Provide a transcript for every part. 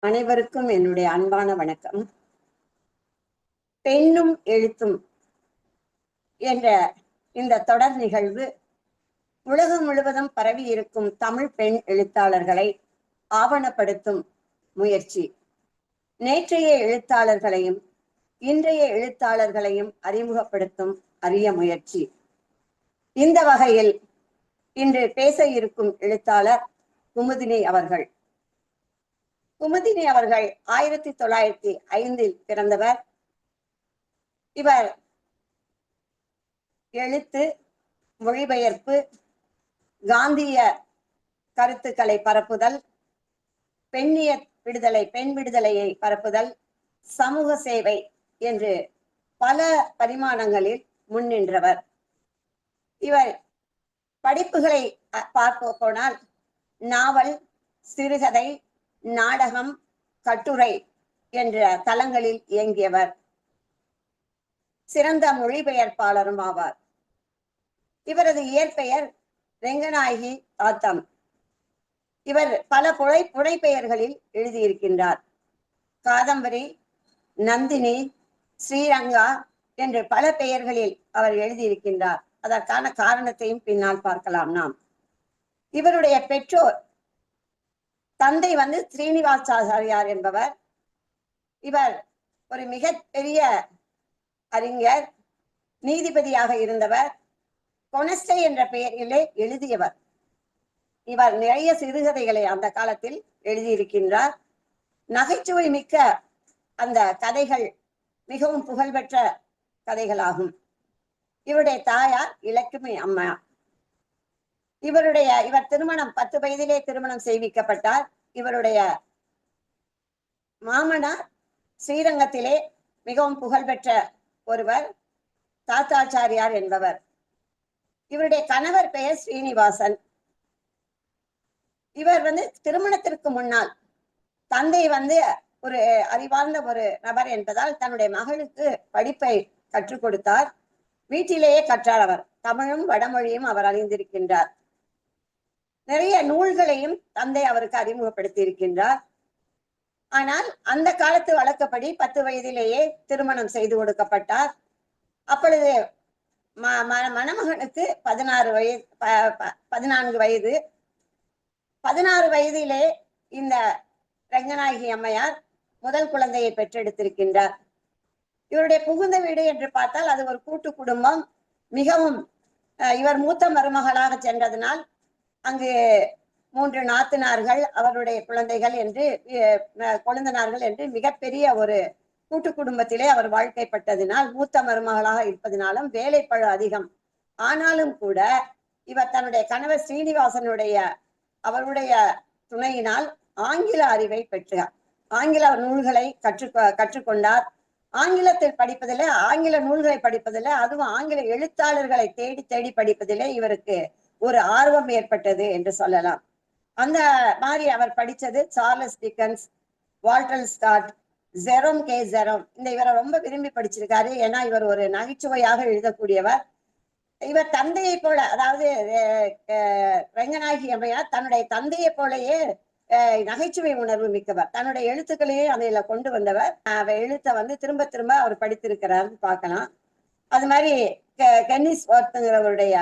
அனைவருக்கும் என்னுடைய அன்பான வணக்கம். பெண்ணும் எழுத்தும் என்ற இந்த தொடர் நிகழ்வு உலகம் முழுவதும் பரவி இருக்கும் தமிழ் பெண் எழுத்தாளர்களை ஆவணப்படுத்தும் முயற்சி. நேற்றைய எழுத்தாளர்களையும் இன்றைய எழுத்தாளர்களையும் அறிமுகப்படுத்தும் அரிய முயற்சி. இந்த வகையில் இன்று பேச இருக்கும் எழுத்தாளர் குமுதினி அவர்கள். குமுதினி அவர்கள் ஆயிரத்தி தொள்ளாயிரத்தி ஐந்தில் பிறந்தவர். இவர் எழுத்து மொழிபெயர்ப்பு காந்திய கருத்துக்களை பரப்புதல் பெண்ணிய விடுதலை பெண் விடுதலையை பரப்புதல் சமூக சேவை என்று பல பரிமாணங்களில் முன்னின்றவர் இவர் படிப்புகளை பார்க்க போனால் நாவல் சிறுகதை நாடகம் கட்டுரை என்ற தளங்களில் இயங்கியவர். சிறந்த மொழிபெயர்ப்பாளரும் ஆவார். இவரது இயற்பெயர் ரெங்கநாயகி ஆத்தம். இவர் பல புழை புழைப்பெயர்களில் எழுதியிருக்கின்றார். காதம்பரி நந்தினி ஸ்ரீரங்கா என்று பல பெயர்களில் அவர் எழுதியிருக்கின்றார். அதற்கான காரணத்தையும் பின்னால் பார்க்கலாம் நாம். இவருடைய பெற்றோர் தந்தை வந்து ஸ்ரீனிவாசாச்சாரியார் என்பவர். இவர் ஒரு மிக பெரிய அறிஞர் நீதிபதியாக இருந்தவர். கொனஸ்டை என்ற பெயரிலே எழுதியவர். இவர் நிறைய சிறுகதைகளை அந்த காலத்தில் எழுதியிருக்கின்றார். நகைச்சுவை மிக்க அந்த கதைகள் மிகவும் புகழ்பெற்ற கதைகளாகும். இவருடைய தாயார் இலக்குமி அம்மா. இவருடைய இவர் திருமணம் பத்து வயதிலே திருமணம் செய்விக்கப்பட்டார். இவருடைய மாமனார் ஸ்ரீரங்கத்திலே மிகவும் புகழ்பெற்ற ஒருவர் தாத்தாச்சாரியார் என்பவர். இவருடைய கணவர் பெயர் ஸ்ரீனிவாசன். இவர் வந்து திருமணத்திற்கு முன்னால் தந்தை வந்து ஒரு அறிவார்ந்த ஒரு நபர் என்பதால் தன்னுடைய மகளுக்கு படிப்பை கற்றுக் கொடுத்தார். வீட்டிலேயே கற்றார் அவர். தமிழும் வடமொழியும் அவர் அறிந்திருக்கின்றார். நிறைய நூல்களையும் தந்தை அவருக்கு அறிமுகப்படுத்தி இருக்கின்றார் ஆனால் அந்த காலத்து வழக்கப்படி பத்து வயதிலேயே திருமணம் செய்து கொடுக்கப்பட்டார். அப்பொழுது மணமகனுக்கு பதினாறு வயது பதினான்கு வயது. பதினாறு வயதிலே இந்த ரங்கநாயகி அம்மையார் முதல் குழந்தையை பெற்றெடுத்திருக்கின்றார். இவருடைய புகுந்த வீடு என்று பார்த்தால் அது ஒரு கூட்டு குடும்பம். மிகவும் இவர் மூத்த மருமகளாக சென்றதனால் அங்கு மூன்று நாத்தனார்கள் அவருடைய குழந்தைகள் என்று கொழுந்தனார்கள் என்று மிகப்பெரிய ஒரு கூட்டு குடும்பத்திலே அவர் வாழ்க்கைப்பட்டதினால் மூத்த மருமகளாக இருப்பதினாலும் வேலைப்பழு அதிகம். ஆனாலும் கூட இவர் தன்னுடைய கணவர் ஸ்ரீனிவாசனுடைய அவருடைய துணையினால் ஆங்கில அறிவை பெற்றார். ஆங்கில நூல்களை கற்று கற்றுக்கொண்டார். ஆங்கிலத்தில் படிப்பதில் ஆங்கில நூல்களை படிப்பதில் அதுவும் ஆங்கில எழுத்தாளர்களை தேடி தேடி படிப்பதிலே இவருக்கு ஒரு ஆர்வம் ஏற்பட்டது என்று சொல்லலாம். அந்த மாதிரி அவர் படித்தது Charles Dickens Walter Scott Jerome K Jerome. இந்த இவரை ரொம்ப விரும்பி படிச்சிருக்காரு. ஏன்னா இவர் ஒரு நகைச்சுவையாக எழுதக்கூடியவர். இவர் தந்தையை போல அதாவது ரங்கநாயகி அம்மையார் தன்னுடைய தந்தையை போலயே நகைச்சுவை உணர்வு மிக்கவர். தன்னுடைய எழுத்துக்களையே அதையில கொண்டு வந்தவர். அவ எழுத்தை வந்து திரும்ப திரும்ப அவர் படித்திருக்கிறார்னு பார்க்கலாம். அது மாதிரி கென்னிஸ் ஒர்த்துங்கிறவருடைய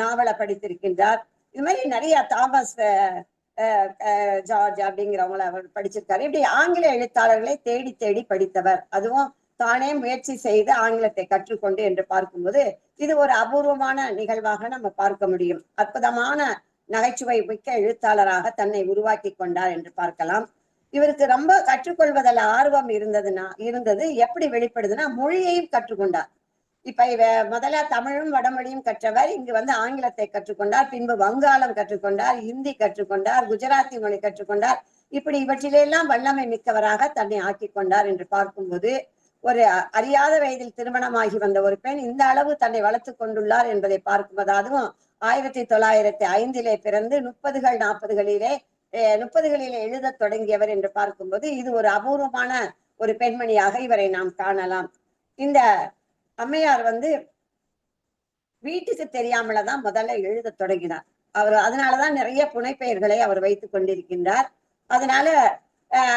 நாவலை படித்திருக்கின்றார். இது மாதிரி நிறைய தாமஸ் ஜார்ஜ் அப்படிங்கிறவங்கள அவர் படிச்சிருக்காரு. இப்படி ஆங்கில எழுத்தாளர்களை தேடி தேடி படித்தவர். அதுவும் தானே முயற்சி செய்து ஆங்கிலத்தை கற்றுக்கொண்டு என்று பார்க்கும்போது இது ஒரு அபூர்வமான நிகழ்வாக நம்ம பார்க்க முடியும். அற்புதமான நகைச்சுவை மிக்க எழுத்தாளராக தன்னை உருவாக்கி கொண்டார் என்று பார்க்கலாம். இவருக்கு ரொம்ப கற்றுக்கொள்வதில் ஆர்வம் இருந்ததுன்னா இருந்தது எப்படி வெளிப்படுதுன்னா மொழியையும் கற்றுக்கொண்டார். இப்ப இவ முதல்ல தமிழும் வடமொழியும் கற்றவர். இங்கு வந்து ஆங்கிலத்தை கற்றுக்கொண்டார். பின்பு வங்காளம் கற்றுக்கொண்டார். இந்தி கற்றுக்கொண்டார். குஜராத்தி மொழி கற்றுக்கொண்டார். இப்படி இவற்றிலெல்லாம் வல்லமை மிக்கவராக தன்னை ஆக்கி கொண்டார் என்று பார்க்கும்போது ஒரு அறியாத வயதில் திருமணமாகி வந்த ஒரு பெண் இந்த அளவு தன்னை வளர்த்து கொண்டுள்ளார் என்பதை பார்க்கும்போது அதுவும் ஆயிரத்தி தொள்ளாயிரத்தி ஐந்திலே பிறந்து முப்பதுகள் நாற்பதுகளிலே முப்பதுகளிலே எழுத தொடங்கியவர் என்று பார்க்கும்போது இது ஒரு அபூர்வமான ஒரு பெண்மணியாக இவரை நாம் காணலாம். இந்த அம்மையார் வந்து வீட்டுக்கு தெரியாமலதான் முதல்ல எழுத தொடங்கினார். அவர் அதனாலதான் நிறைய புனைப்பெயர்களை அவர் வைத்துக் கொண்டிருக்கின்றார். அதனால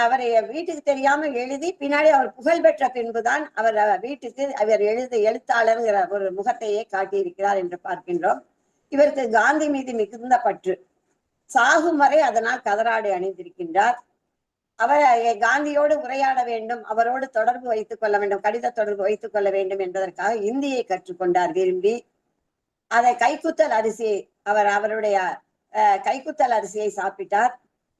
அவரை வீட்டுக்கு தெரியாம எழுதி பின்னாடி அவர் புகழ் பெற்ற பின்புதான் அவர் வீட்டுக்கு அவர் எழுத எழுத்தாளர்ங்கிற ஒரு முகத்தையே காட்டியிருக்கிறார் என்று பார்க்கின்றோம். இவருக்கு காந்தி மீது மிகுந்த பற்று. சாகும் வரை அதனால் கதராடை அணிந்திருக்கின்றார். அவர் காந்தியோடு உரையாட வேண்டும் அவரோடு தொடர்பு வைத்துக் கொள்ள வேண்டும் கடித தொடர்பு வைத்துக் கொள்ள வேண்டும் என்பதற்காக இந்தியை கற்றுக்கொண்டார் விரும்பி. அதை கைக்குத்தல் அரிசி அவர் அவருடைய கைக்குத்தல் அரிசியை சாப்பிட்டார்.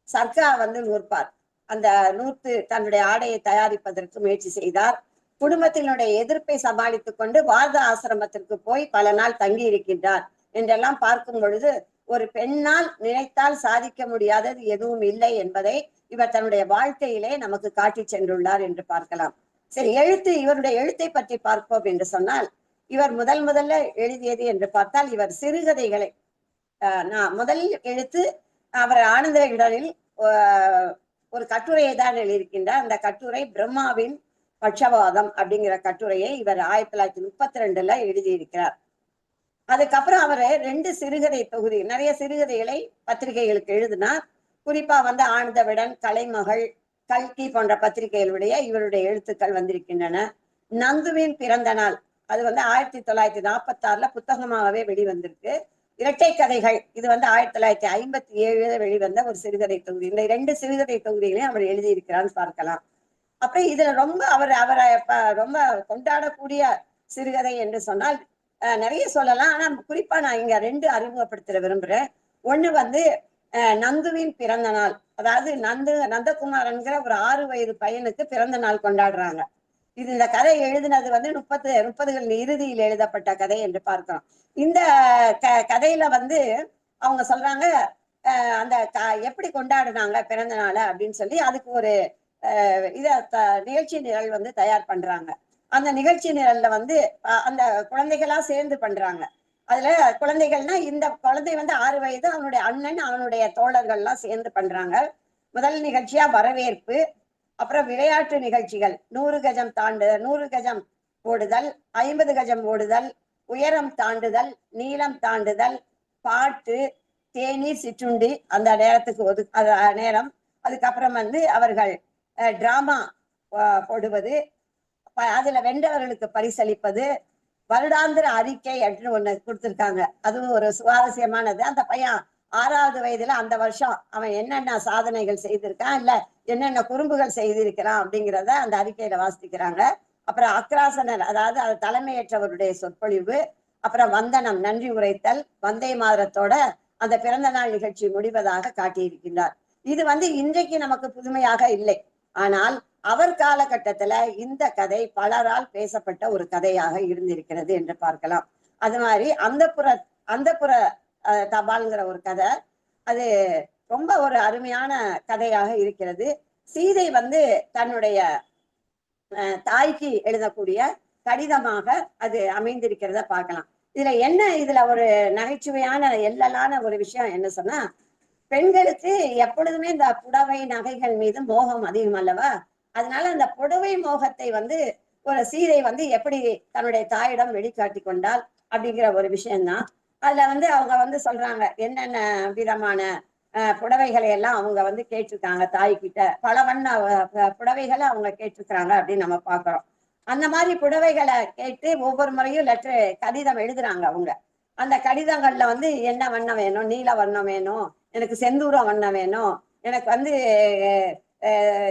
சர்க்கா வந்து நூற்பார் அந்த நூற்று தன்னுடைய ஆடையை தயாரிப்பதற்கு முயற்சி செய்தார். குடும்பத்தினுடைய எதிர்ப்பை சமாளித்துக் கொண்டு வாத ஆசிரமத்திற்கு போய் பல நாள் தங்கி இருக்கின்றார் என்றெல்லாம் பார்க்கும் பொழுது ஒரு பெண்ணால் நினைத்தால் சாதிக்க முடியாதது எதுவும் இல்லை என்பதை இவர் தன்னுடைய வாழ்க்கையிலே நமக்கு காட்டி சென்றுள்ளார் என்று பார்க்கலாம். சரி எழுத்து இவருடைய எழுத்தை பற்றி பார்ப்போம் என்று சொன்னால் இவர் முதல் முதல்ல எழுதியது என்று பார்த்தால் இவர் சிறுகதைகளை ஆஹ் நான் முதல் எழுத்து அவர் ஆனந்த விகடனில் ஒரு கட்டுரையை தான் எழுதியிருக்கின்றார். அந்த கட்டுரை பிரம்மாவின் பட்சவாதம் அப்படிங்கிற கட்டுரையை இவர் ஆயிரத்தி தொள்ளாயிரத்தி முப்பத்தி ரெண்டுல எழுதியிருக்கிறார். அதுக்கப்புறம் அவர் ரெண்டு சிறுகதை தொகுதி நிறைய சிறுகதைகளை பத்திரிகைகளுக்கு எழுதினார். குறிப்பா வந்து ஆனந்தவிடன் கலைமகள் கல்கி போன்ற பத்திரிகைகளுடைய இவருடைய எழுத்துக்கள் வந்திருக்கின்றன. நந்துவின் பிறந்த நாள் அது வந்து ஆயிரத்தி தொள்ளாயிரத்தி நாற்பத்தி ஆறுல புத்தகமாகவே வெளிவந்திருக்கு. இரட்டை கதைகள் இது வந்து ஆயிரத்தி தொள்ளாயிரத்தி ஐம்பத்தி ஏழுல வெளிவந்த ஒரு சிறுகதை தொகுதி. இந்த இரண்டு சிறுகதை தொகுதிகளையும் அவர் எழுதியிருக்கிறான்னு பார்க்கலாம். அப்புறம் இதுல ரொம்ப அவர் அவரை ரொம்ப கொண்டாடக்கூடிய சிறுகதை என்று சொன்னால் நிறைய சொல்லலாம். ஆனா குறிப்பா நான் இங்க ரெண்டு அறிமுகப்படுத்த விரும்புறேன். ஒண்ணு வந்து அஹ், நந்துவின் பிறந்த நாள். அதாவது நந்து நந்தகுமாரன்கிற ஒரு ஆறு வயது பையனுக்கு பிறந்த நாள் கொண்டாடுறாங்க. இது இந்த கதை எழுதினது வந்து முப்பத்து முப்பதுகளின் இறுதியில் எழுதப்பட்ட கதை என்று பார்க்கிறோம் இந்த க கதையில வந்து அவங்க சொல்றாங்க அஹ், அந்த க- எப்படி கொண்டாடுனாங்க பிறந்த நாளை அப்படின்னு சொல்லி அதுக்கு ஒரு அஹ், இத த- நிகழ்ச்சி நிரல் வந்து தயார் பண்றாங்க. அந்த நிகழ்ச்சி நிரல்ல வந்து அந்த குழந்தைகளா சேர்ந்து பண்றாங்க. அதுல குழந்தைகள்னா இந்த குழந்தை வந்து ஆறு வயது அவனுடைய அண்ணன் அவனுடைய தோழர்கள் எல்லாம் சேர்ந்து பண்றாங்க. முதல் நிகழ்ச்சியா வரவேற்பு அப்புறம் விளையாட்டு நிகழ்ச்சிகள் நூறு கஜம் தாண்டு நூறு கஜம் ஓடுதல் ஐம்பது கஜம் ஓடுதல் உயரம் தாண்டுதல் நீளம் தாண்டுதல் பாட்டு தேநீர் சிற்றுண்டி அந்த நேரத்துக்கு ஒது நேரம். அதுக்கப்புறம் வந்து அவர்கள் டிராமா போடுவது அதுல வென்றவர்களுக்கு பரிசளிப்பது வருடாந்திர அறிக்கை அப்படின்னு ஒண்ணு கொடுத்திருக்காங்க. அதுவும் ஒரு சுவாரஸ்யமானது. அந்த பையன் ஆறாவது வயதுல அந்த வருஷம் அவன் என்னென்ன சாதனைகள் செய்திருக்கான் இல்ல என்னென்ன குறும்புகள் செய்திருக்கிறான் அப்படிங்கிறத அந்த அறிக்கையில வாசிக்கிறாங்க. அப்புறம் அக்ராசனர் அதாவது அது தலைமையேற்றவருடைய சொற்பொழிவு. அப்புறம் வந்தனம் நன்றி உரைத்தல் வந்தே மாதரத்தோட அந்த பிறந்த நாள் நிகழ்ச்சி முடிவதாக காட்டியிருக்கின்றார். இது வந்து இன்றைக்கு நமக்கு புதுமையாக இல்லை. ஆனால் அவர் காலகட்டத்துல இந்த கதை பலரால் பேசப்பட்ட ஒரு கதையாக இருந்திருக்கிறது என்று பார்க்கலாம். அது மாதிரி அந்த புற அந்த புற தபால்ங்கிற ஒரு கதை அது ரொம்ப ஒரு அருமையான கதையாக இருக்கிறது. சீதை வந்து தன்னுடைய அஹ், தாய்க்கு எழுதக்கூடிய கடிதமாக அது அமைந்திருக்கிறத பார்க்கலாம். இதுல என்ன இதுல ஒரு நகைச்சுவையான எல்லலான ஒரு விஷயம் என்ன சொன்னா பெண்களுக்கு எப்பொழுதுமே இந்த புடவை நகைகள் மீது மோகம் அதிகம் அல்லவா? அதனால அந்த புடவை மோகத்தை வந்து ஒரு சீதை வந்து எப்படி தன்னுடைய தாயிடம் வெளிக்காட்டி கொண்டால் அப்படிங்கிற ஒரு விஷயம்தான். அதுல வந்து அவங்க வந்து சொல்றாங்க என்னென்ன விதமான புடவைகளை எல்லாம் அவங்க வந்து கேட்டிருக்காங்க தாய் கிட்ட பல வண்ண புடவைகளை அவங்க கேட்டிருக்கிறாங்க அப்படின்னு நம்ம பாக்குறோம் அந்த மாதிரி புடவைகளை கேட்டு ஒவ்வொரு முறையும் லெட்டர் கடிதம் எழுதுறாங்க அவங்க. அந்த கடிதங்கள்ல வந்து என்ன வண்ணம் வேணும்? நீல வண்ணம் வேணும் எனக்கு செந்தூரம் வண்ணம் வேணும் எனக்கு வந்து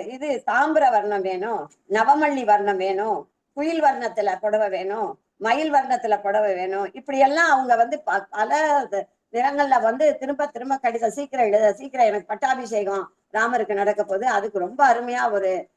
இது தாமிர வர்ணம் வேணும் நவமல்லி வர்ணம் வேணும் குயில் வர்ணத்துல புடவை வேணும் மயில் வர்ணத்துல புடவை வேணும். இப்படி எல்லாம் அவங்க வந்து ப- பல நிறங்கள்ல வந்து திரும்ப திரும்ப கடிதம் சீக்கிரம் எழுத சீக்கிரம் எனக்கு பட்டாபிஷேகம் ராமருக்கு நடக்க போகுது. அதுக்கு ரொம்ப அருமையா ஒரு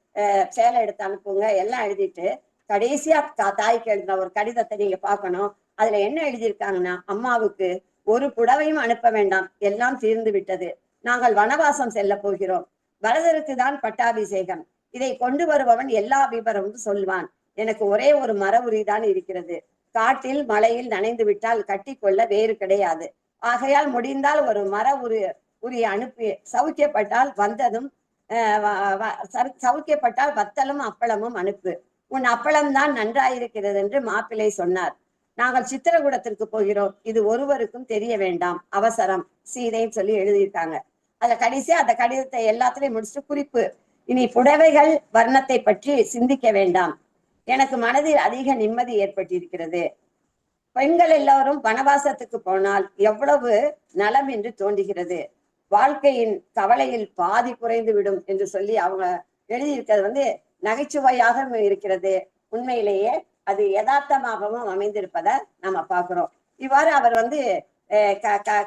சேலை எடுத்து அனுப்புங்க. எல்லாம் எழுதிட்டு கடைசியா தாய்க்கு எழுதின ஒரு கடிதத்தை நீங்க பார்க்கணும். அதுல என்ன எழுதியிருக்காங்கன்னா அம்மாவுக்கு ஒரு புடவையும் அனுப்ப வேண்டாம். எல்லாம் தீர்ந்து விட்டது. நாங்கள் வனவாசம் செல்ல போகிறோம். பரதருக்கு தான் பட்டாபிஷேகம். இதை கொண்டு வருபவன் எல்லா விபரமும் சொல்வான். எனக்கு ஒரே ஒரு மர உரிதான் இருக்கிறது. காட்டில் மலையில் நனைந்து விட்டால் கட்டிக்கொள்ள வேறு கிடையாது. ஆகையால் முடிந்தால் ஒரு மர உரி உரிய அனுப்பி சவுக்கியப்பட்டால் வந்ததும் அஹ் வத்தலும் அப்பளமும் அனுப்பு. உன் அப்பளம் தான் நன்றாயிருக்கிறது என்று மாப்பிள்ளை சொன்னார். நாங்கள் சித்திரகூடத்திற்கு போகிறோம். இது ஒருவருக்கும் தெரிய வேண்டாம். அவசரம். சீதைன்னு சொல்லி எழுதியிருக்காங்க. அதுல கடைசியா அந்த கடிதத்தை எல்லாத்துலயும் முடிச்சுட்டு குறிப்பு. இனி புடவைகள் வர்ணத்தை பற்றி சிந்திக்க வேண்டாம். எனக்கு மனதில் அதிக நிம்மதி ஏற்பட்டிருக்கிறது. பெண்கள் எல்லாரும் வனவாசத்துக்கு போனால் எவ்வளவு நலம் என்று தோன்றுகிறது. வாழ்க்கையின் கவலையில் பாதி குறைந்து விடும் என்று சொல்லி அவங்க எழுதியிருக்கிறது வந்து நகைச்சுவையாக இருக்கிறது. உண்மையிலேயே அது யதார்த்தமாகவும் அமைந்திருப்பதை நம்ம பார்க்கிறோம். இவ்வாறு அவர் வந்து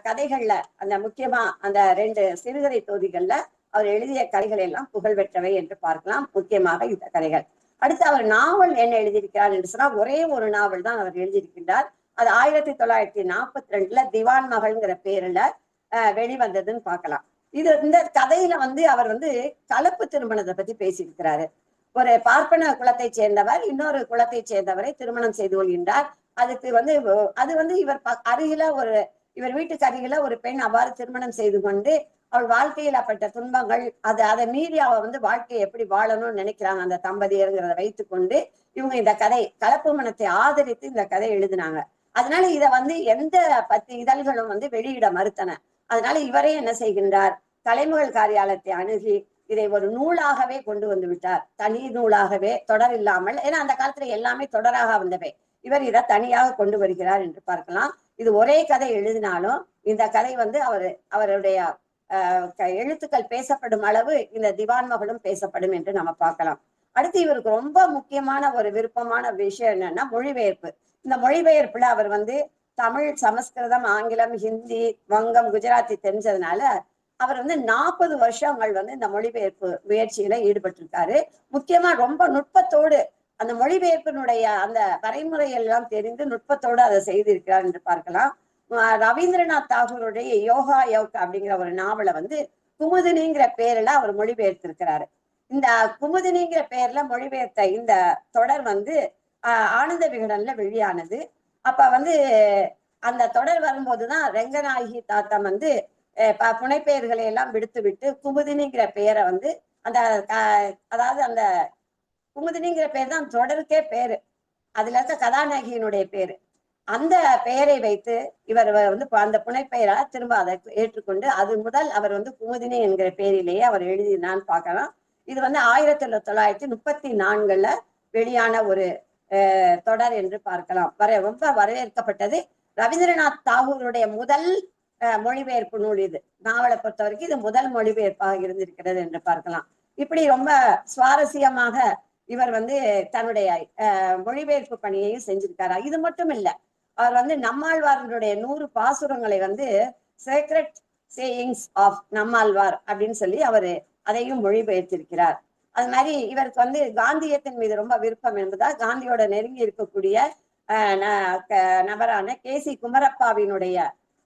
கதைகள்ல அந்த முக்கியமா அந்த ரெண்டு சிறுகதை தொகுதிகள்ல அவர் எழுதிய கதைகள் எல்லாம் புகழ் பெற்றவை என்று பார்க்கலாம். முக்கியமாக இந்த கதைகள். அடுத்து அவர் நாவல் என்ன எழுதியிருக்கிறார் என்று சொன்னால் ஒரே ஒரு நாவல் தான் அவர் எழுதியிருக்கின்றார். அது ஆயிரத்தி தொள்ளாயிரத்தி நாற்பத்தி ரெண்டுல திவான் மகள்ங்கிற பேர்ல அஹ், வெளிவந்ததுன்னு பார்க்கலாம். இது இந்த கதையில வந்து அவர் வந்து கலப்பு திருமணத்தை பத்தி பேசியிருக்கிறாரு. ஒரு பார்ப்பன குலத்தை சேர்ந்தவர் இன்னொரு குலத்தை சேர்ந்தவரை திருமணம் செய்து கொள்கின்றார். அதுக்கு வந்து அது வந்து இவர் அருகில ஒரு இவர் வீட்டுக்கு அருகில ஒரு பெண் அவ்வாறு திருமணம் செய்து கொண்டு அவள் வாழ்க்கையில் அப்பட்ட துன்பங்கள் அது அதை மீறி அவ வந்து வாழ்க்கையை எப்படி வாழணும்னு நினைக்கிறாங்க அந்த தம்பதியருங்கிறத வைத்துக்கொண்டு இவங்க இந்த கதை கலப்பு மனத்தை ஆதரித்து இந்த கதை எழுதினாங்க. அதனால இத வந்து எந்த பத்து இதழ்களும் வந்து வெளியிட மறுத்தன. அதனால இவரே என்ன செய்கின்றார்? தலைமகள் காரியாலயத்தை அணுகி இதை ஒரு நூலாகவே கொண்டு வந்து விட்டார். தனி நூலாகவே தொடர் இல்லாமல் ஏன்னா அந்த காலத்துல எல்லாமே தொடராக வந்தவை. இவர் இதை தனியாக கொண்டு வருகிறார் என்று பார்க்கலாம். இது ஒரே கதை எழுதினாலும் இந்த கதை வந்து அவர் அவருடைய ஆஹ், க- எழுத்துக்கள் பேசப்படும் அளவு இந்த திவான் மகளும் பேசப்படும் என்று நம்ம பார்க்கலாம். அடுத்து இவருக்கு ரொம்ப முக்கியமான ஒரு விருப்பமான விஷயம் என்னன்னா மொழிபெயர்ப்பு. இந்த மொழிபெயர்ப்புல அவர் வந்து தமிழ் சமஸ்கிருதம் ஆங்கிலம் ஹிந்தி வங்கம் குஜராத்தி தெரிஞ்சதுனால அவர் வந்து நாற்பது வருஷங்கள் வந்து இந்த மொழிபெயர்ப்பு முயற்சியில ஈடுபட்டிருக்காரு. முக்கியமா ரொம்ப நுட்பத்தோடு அந்த மொழிபெயர்ப்பினுடைய அந்த வரைமுறை எல்லாம் தெரிந்து நுட்பத்தோடு அதை செய்திருக்கிறார் என்று பார்க்கலாம். ரவீந்திரநாத் தாகூருடைய யோகா யோக் அப்படிங்கிற ஒரு நாவலை வந்து குமுதினிங்கிற பேர்ல அவர் மொழிபெயர்த்திருக்கிறாரு. இந்த குமுதினிங்கிற பேர்ல மொழிபெயர்த்த இந்த தொடர் வந்து ஆஹ் ஆனந்த விகடன்ல வெளியானது. அப்ப வந்து அந்த தொடர் வரும்போதுதான் ரெங்கநாயகி தாத்தா வந்து புனை பெயர்களை எல்லாம் விடுத்து விட்டு குமுதினிங்கிற பெயரை வந்து அந்த அதாவது அந்த குமுதினிங்கிற பேர் தான் தொடருக்கே பேரு. அதுல இருக்க கதாநாயகியினுடைய பேரு. அந்த பெயரை வைத்து இவர் வந்து அந்த புனைப்பெயரா திரும்ப அதை ஏற்றுக்கொண்டு அது முதல் அவர் வந்து குமுதினி என்கிற பெயரிலேயே அவர் எழுதினான்னு பார்க்கலாம். இது வந்து ஆயிரத்தி தொள்ளாயிரத்தி முப்பத்தி நான்குல வெளியான ஒரு தொடர் என்று பார்க்கலாம். வர ரொம்ப வரவேற்கப்பட்டது ரவீந்திரநாத் தாகூருடைய முதல் மொழிபெயர்ப்பு நூல் இது நாவலை பொறுத்த வரைக்கும் இது முதல் மொழிபெயர்ப்பாக இருந்திருக்கிறது என்று பார்க்கலாம். இப்படி ரொம்ப சுவாரஸ்யமாக இவர் வந்து தன்னுடைய அஹ், மொழிபெயர்ப்பு பணியையும் செஞ்சிருக்காரா? இது மட்டும் இல்ல அவர் வந்து நம்மாழ்வார்களுடைய நூறு பாசுரங்களை வந்து சேக்ரெட் சேயிங்ஸ் ஆஃப் நம்மாழ்வார் அப்படின்னு சொல்லி அவரு அதையும் மொழிபெயர்த்திருக்கிறார். அது மாதிரி இவருக்கு வந்து காந்தியத்தின் மீது ரொம்ப விருப்பம் என்பதால் காந்தியோட நெருங்கி இருக்கக்கூடிய ந- க- நபரான கே சி குமரப்பாவினுடைய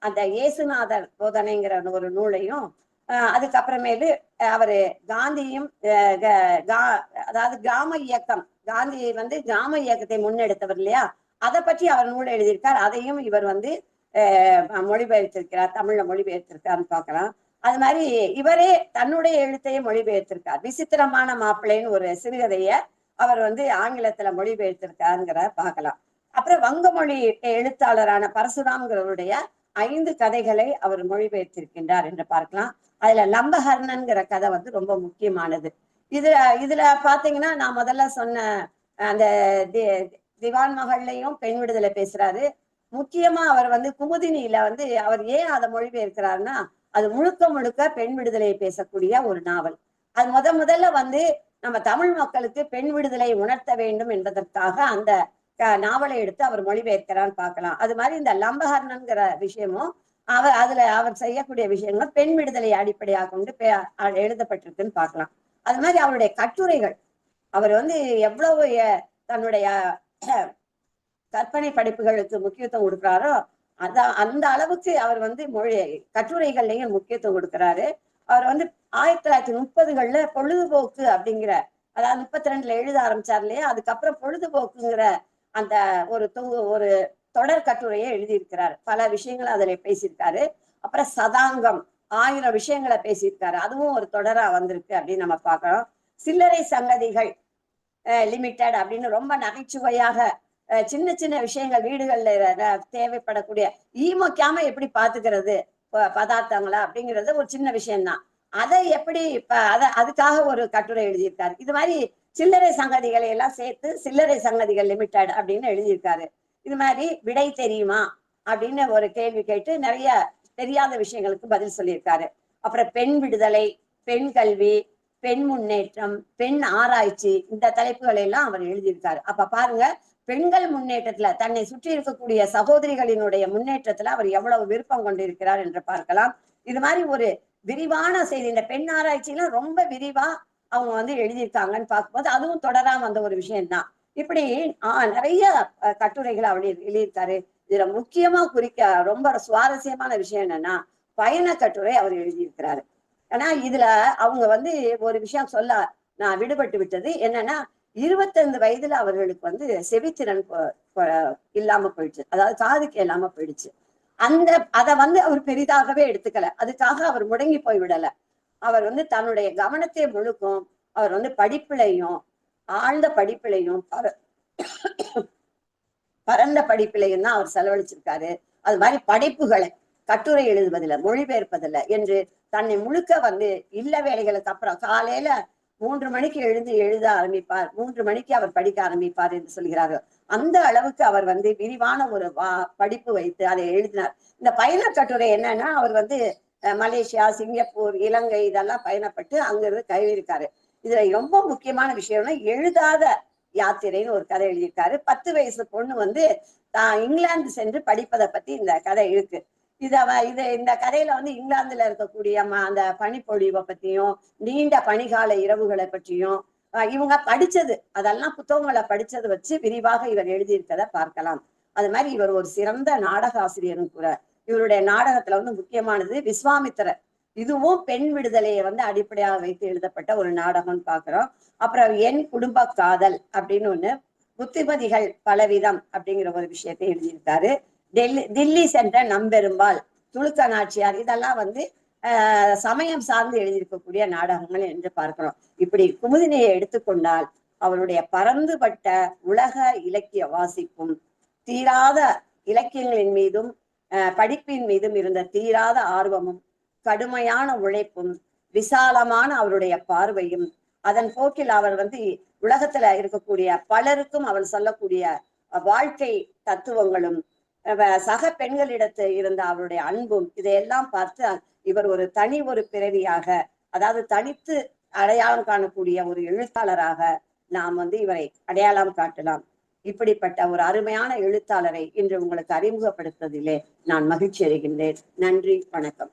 அந்த இயேசுநாதர் போதனைங்கிற ஒரு நூலையும் அதுக்கப்புறமேலு அவரு காந்தியும் அஹ், க- அதாவது கிராம இயக்கம் காந்தி வந்து கிராம இயக்கத்தை முன்னெடுத்தவர் இல்லையா? அதை பற்றி அவர் நூல் எழுதியிருக்கார். அதையும் இவர் வந்து மொழிபெயர்த்திருக்கிறார். தமிழ்ல மொழிபெயர்த்திருக்காருன்னு பார்க்கலாம். அது மாதிரி இவரே தன்னுடைய எழுத்தையே மொழிபெயர்த்திருக்கார். விசித்திரமான மாப்பிள்ளைன்னு ஒரு சிறுகதைய அவர் வந்து ஆங்கிலத்துல மொழிபெயர்த்திருக்காருங்கிற பார்க்கலாம். அப்புறம் வங்க மொழி எழுத்தாளரான பரசுராம்ங்கிறவருடைய ஐந்து கதைகளை அவர் மொழிபெயர்த்திருக்கின்றார் என்று பார்க்கலாம். அதுல லம்பஹர்ணன்கிற கதை வந்து ரொம்ப முக்கியமானது. இதுல இதுல பாத்தீங்கன்னா நான் முதல்ல சொன்ன அந்த தி- திவான் மகள்லையும் பெண் விடுதலை பேசுறாரு. முக்கியமா அவர் வந்து குமுதினியில வந்து அவர் ஏன் அதை மொழிபெயர்க்கிறாருன்னா அது முழுக்க முழுக்க பெண் விடுதலையை பேசக்கூடிய ஒரு நாவல். அது முத முதல்ல வந்து நம்ம தமிழ் மக்களுக்கு பெண் விடுதலை உணர்த்த வேண்டும் என்பதற்காக அந்த நாவலை எடுத்து அவர் மொழிபெயர்க்கிறான்னு பார்க்கலாம். அது மாதிரி இந்த லம்பஹர்ணன்கிற விஷயமும் அவர் அதுல அவர் செய்யக்கூடிய விஷயங்கள் பெண் விடுதலையை அடிப்படையாக கொண்டு பே- அ- எழுதப்பட்டிருக்குன்னு பார்க்கலாம். அது மாதிரி அவருடைய கட்டுரைகள். அவர் வந்து எவ்வளவு தன்னுடைய கற்பனை படைப்புகளுக்கு முக்கியத்துவம் கொடுக்குறாரோ அதான் அந்த அளவுக்கு அவர் வந்து மொழி கட்டுரைகள்லையும் முக்கியத்துவம் கொடுக்குறாரு. அவர் வந்து ஆயிரத்தி தொள்ளாயிரத்தி முப்பதுகள்ல பொழுதுபோக்கு அப்படிங்கிற அதாவது முப்பத்தி ரெண்டுல எழுத ஆரம்பிச்சார் இல்லையா? அதுக்கப்புறம் பொழுதுபோக்குங்கிற அந்த ஒரு தொகு ஒரு தொடர் கட்டுரையை எழுதியிருக்கிறார். பல விஷயங்களை அதுல பேசியிருக்காரு. அப்புறம் சதாங்கம் ஆயிரம் விஷயங்களை பேசியிருக்காரு. அதுவும் ஒரு தொடரா வந்திருக்கு அப்படின்னு நம்ம பார்க்கிறோம். சில்லறை சங்கதிகள் லிமிட்டட் அப்படின்னு ரொம்ப நகைச்சுவையாக சின்ன சின்ன விஷயங்கள் வீடுகள்ல தேவைப்படக்கூடிய ஈமொக்காம எப்படி பாத்துக்கிறது பதார்த்தங்களை பதார்த்தங்களா அப்படிங்கிறது ஒரு சின்ன விஷயம்தான். அதை எப்படி இப்ப அத அதுக்காக ஒரு கட்டுரை எழுதியிருக்காரு. இது மாதிரி சில்லறை சங்கதிகளை எல்லாம் சேர்த்து சில்லறை சங்கதிகள் லிமிடெட் அப்படின்னு எழுதியிருக்காரு. இது மாதிரி விடை தெரியுமா அப்படின்னு ஒரு கேள்வி கேட்டு நிறைய தெரியாத விஷயங்களுக்கு பதில் சொல்லியிருக்காரு. அப்புறம் பெண் விடுதலை பெண் கல்வி பெண் முன்னேற்றம் பெண் ஆராய்ச்சி இந்த தலைப்புகளை எல்லாம் அவர் எழுதியிருக்காரு. அப்ப பாருங்க பெண்கள் முன்னேற்றத்துல தன்னை சுற்றி இருக்கக்கூடிய சகோதரிகளினுடைய முன்னேற்றத்துல அவர் எவ்வளவு விருப்பம் கொண்டிருக்கிறார் என்று பார்க்கலாம். இது மாதிரி ஒரு விரிவான செய்தி. இந்த பெண் ஆராய்ச்சியெல்லாம் ரொம்ப விரிவா அவங்க வந்து எழுதியிருக்காங்கன்னு பார்க்கும்போது அதுவும் தொடராம வந்த ஒரு விஷயம்தான். இப்படி ஆஹ் நிறைய கட்டுரைகள் அவர் எழுதி- எழுதியிருக்காரு. இதுல முக்கியமா குறிக்க ரொம்ப சுவாரஸ்யமான விஷயம் என்னன்னா பயண கட்டுரை அவர் எழுதியிருக்கிறாரு. ஏன்னா இதுல அவங்க வந்து ஒரு விஷயம் சொல்ல நான் விடுபட்டு விட்டது. என்னன்னா இருபத்தைந்து வயதுல அவர்களுக்கு வந்து செவித்திறன் இல்லாம போயிடுச்சு. அதாவது காதுக்கு இல்லாம போயிடுச்சு. அந்த அத வந்து அவர் பெரிதாகவே எடுத்துக்கல. அதுக்காக அவர் முடங்கி போய் விடல. அவர் வந்து தன்னுடைய கவனத்தை முழுக்கும். அவர் வந்து படிப்பிலையும் ஆழ்ந்த படிப்பிலையும் பர- பரந்த படிப்பிலையும் தான் அவர் செலவழிச்சிருக்காரு. அது மாதிரி படைப்புகளை கட்டுரை எழுதுவதில்ல மொழிபெயர்ப்பதில்ல என்று தன்னை முழுக்க வந்து இல்ல வேலைகளுக்கு அப்புறம் காலையில மூன்று மணிக்கு எழுந்து எழுத ஆரம்பிப்பார். மூன்று மணிக்கு அவர் படிக்க ஆரம்பிப்பார் என்று சொல்கிறார்கள். அந்த அளவுக்கு அவர் வந்து விரிவான ஒரு படிப்பு வைத்து அதை எழுதினார். இந்த பயண கட்டுரை என்னன்னா அவர் வந்து மலேசியா சிங்கப்பூர் இலங்கை இதெல்லாம் பயணப்பட்டு அங்கிருந்து கைவிருக்காரு இதுல ரொம்ப முக்கியமான விஷயம்னா எழுதாத யாத்திரைன்னு ஒரு கதை எழுதியிருக்காரு. பத்து வயசு பொண்ணு வந்து தான் இங்கிலாந்து சென்று படிப்பதை பத்தி இந்த கதை இருக்கு. இத இது இந்த கதையில வந்து இங்கிலாந்துல இருக்கக்கூடிய ம- அந்த பனிப்பொழிவை பத்தியும் நீண்ட பனிகால இரவுகளை பற்றியும் இவங்க படிச்சது அதெல்லாம் புத்தகங்களை படிச்சதை வச்சு விரிவாக இவர் எழுதியிருக்கதை பார்க்கலாம். அது மாதிரி இவர் ஒரு சிறந்த நாடக ஆசிரியரும் கூட. இவருடைய நாடகத்துல வந்து முக்கியமானது விஸ்வாமித்திரர். இதுவும் பெண் விடுதலையை வந்து அடிப்படையாக வைத்து எழுதப்பட்ட ஒரு நாடகம்னு பாக்குறோம். அப்புறம் என் குடும்ப காதல் அப்படின்னு ஒண்ணு புத்திமதிகள் பலவிதம் அப்படிங்கிற ஒரு விஷயத்தை எழுதியிருக்காரு. டெல்லி தில்லி சென்ற நம்பெரும்பால் துளுக்க நாச்சியார் இதெல்லாம் வந்து ஆஹ் சமயம் சார்ந்து எழுதியிருக்கக்கூடிய நாடகங்கள் என்று பார்க்கிறோம். இப்படி குமுதினியை எடுத்துக்கொண்டால் அவருடைய பரந்துபட்ட உலக இலக்கிய வாசிப்பும் தீராத இலக்கியங்களின் மீதும் படிப்பின் மீதும் இருந்த தீராத ஆர்வமும் கடுமையான உழைப்பும் விசாலமான அவருடைய பார்வையும் அதன் போக்கில் அவர் வந்து உலகத்துல இருக்கக்கூடிய பலருக்கும் அவர் சொல்லக்கூடிய வாழ்க்கை தத்துவங்களும் சக பெண்களிடத்து இருந்த அவருடைய அன்பும் இதையெல்லாம் பார்த்து இவர் ஒரு தனி ஒரு பிறவியாக அதாவது தனித்து அடையாளம் காணக்கூடிய ஒரு எழுத்தாளராக நாம் வந்து இவரை அடையாளம் காட்டலாம். இப்படிப்பட்ட ஒரு அருமையான எழுத்தாளரை இன்று உங்களுக்கு அறிமுகப்படுத்துவதிலே நான் மகிழ்ச்சி அடைகின்றேன். நன்றி வணக்கம்.